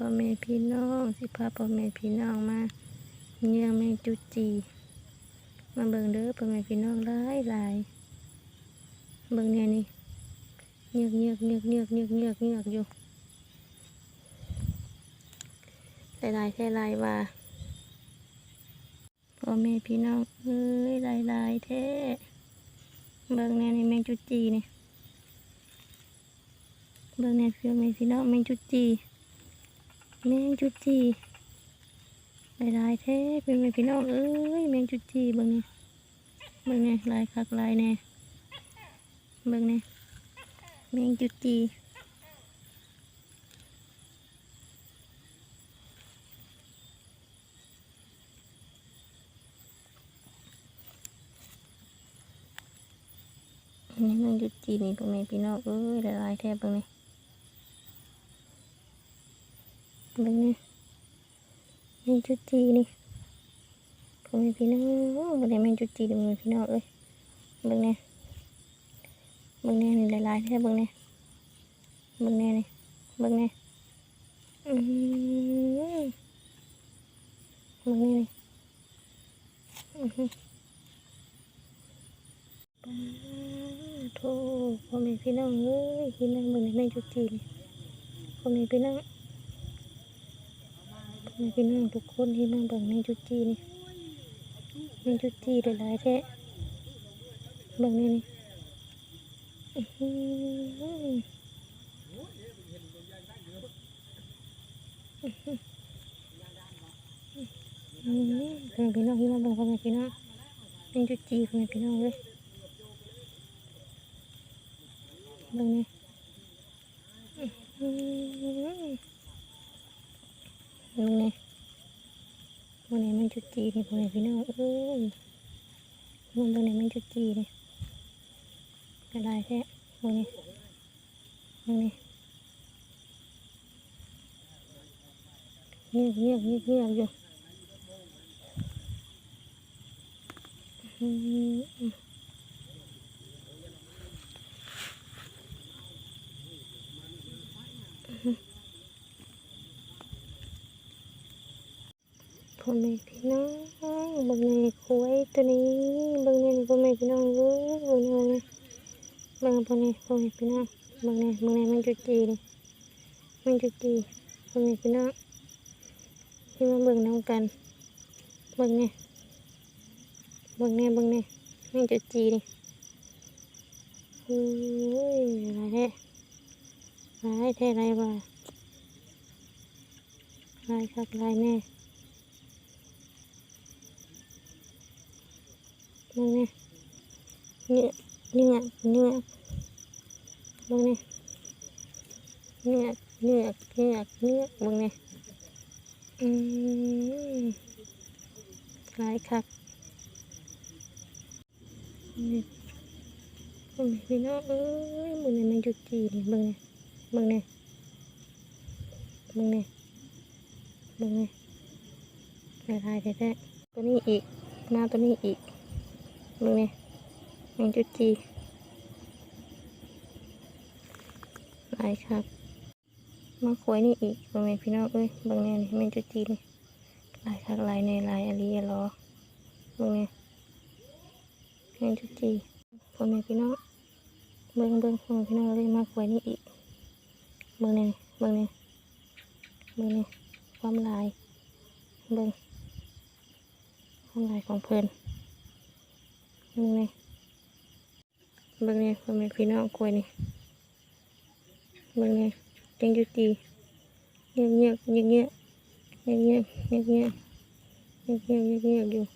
พ่อแม่พี่น้อง สิพาพ่อแม่พี่น้องมาเยี่ยแมงจุจีมาเบิ่งเด้อพ่อแม่พี่น้องหลายหลายเบิ่งเนี่ยนี่เงียกเงียกเงียกเงียกเงียกเงียกเงียกอยู่หลายหลายแค่หลายว่าพ่อแม่พี่น้องเอ้ยหลายหลายแท้เบิ่งเนี่ยนี่แมงจุจีนี่เบิ่งเนี่ยพ่อแม่พี่น้องแมงจุจี แมงจุจีหลายลายแท้พ่อแม่พี่น้องเอ้ยแมงจุจีเบิ่งเนี่เบิ่งนี่ลายคักลายแน่เบิ่งนี่แมงจุจีนี่แมงจุจีนี่พ่อแม่พี่น้องเอ้ยหลายๆแทบเบิ่งนี่ย เบิ่งนี่ยแมงจุจีนี่พ่อแม่พี่น้องบ่ได้แม่นจุจีเด้อพ่อแม่พี่น้องเอ้ยเบิ่งแน่เบิ่งแน่นี่หลายๆแท้เบิ่งแน่เบิ่งแน่นี่เบิ่งแน่อือเบิ่งแน่นี่อือหือปาโธ่พ่อแม่พี่น้องเอ้ยพี่น้องเบิ่งแน่แม่นจุจีนี่พ่อแม่พี่น้อง พี่น้องทุกคนที่มาเบิ่งแมงจุจีนี่แมงจุจีหลายๆแท้เบิ่งนี่นี่เป็นพี่น้องที่มาบนคนเป็นพี่น้องเป็นจุจีเป็นพี่น้องเลยตรงนี้ มันนี้มันจุดจีนี่พ่อแม่พี่น้องเอ้ยมันวันนี้มันจุดจีนี่กระไดแท้วันนี้วันนี้เงียบเงียบเงียบเงียบอยู่ พ่อแม่พี่น้องบางในคุ้ยตัวนี้บางในพ่อแม่พี่น้องเอ้ยบางในบางพ่อแม่พ่อแม่พี่น้องบางในบางในมันจุดจีนี่มันจุดจีพ่อแม่พี่น้องที่มาเบิ่งน้ำกันบิ่งเนี่ยเบิ่งเนี่ยเบิ่งเนี่ยมันจุดจีนี่โอ้ยหลายแท้หลายแท้หลายว่าลายคักลายแน่ มึงเนี่ยเนื้อเนื้อเนื้อมึงนี่นื้อเนื้อเนื้อเนื้อมึงนี่อืมหลายคักนี่มึงพี่น้องเอ้ยมึงนี่มันจุดจีนี่มึงนี่มึงนี่มึงนี่มึงนี่ยลายแท้ๆตัวนี้อีกมาตัวนี้อีก มึงนี่แมงจุจีหลายครับมาขวยนี่อีกบางแม่พี่น้องเอ้ยบางแน่นี่แมงจุจีนี่หลายคักหลายในหลายอะไรอะรอบางแน่แมงจุจีพ่อแม่พี่น้องเบิ่งเบิ่งพ่อแม่พี่น้องเลยมาขวยนี่อีกเบิ่งเนี่เบิ่งเนี่เบิ่งเนี่ความลายเบิ่งความลายของเพิ่น เบิ่งนี่เบิ่งนี่พ่อแม่พี่น้องกล้วยนี่เบิ่งนี่จังยุตีเงียบเงียบเงียบเงียบเงียบเงียบเงียบเงียบเงียบเงียบอยู่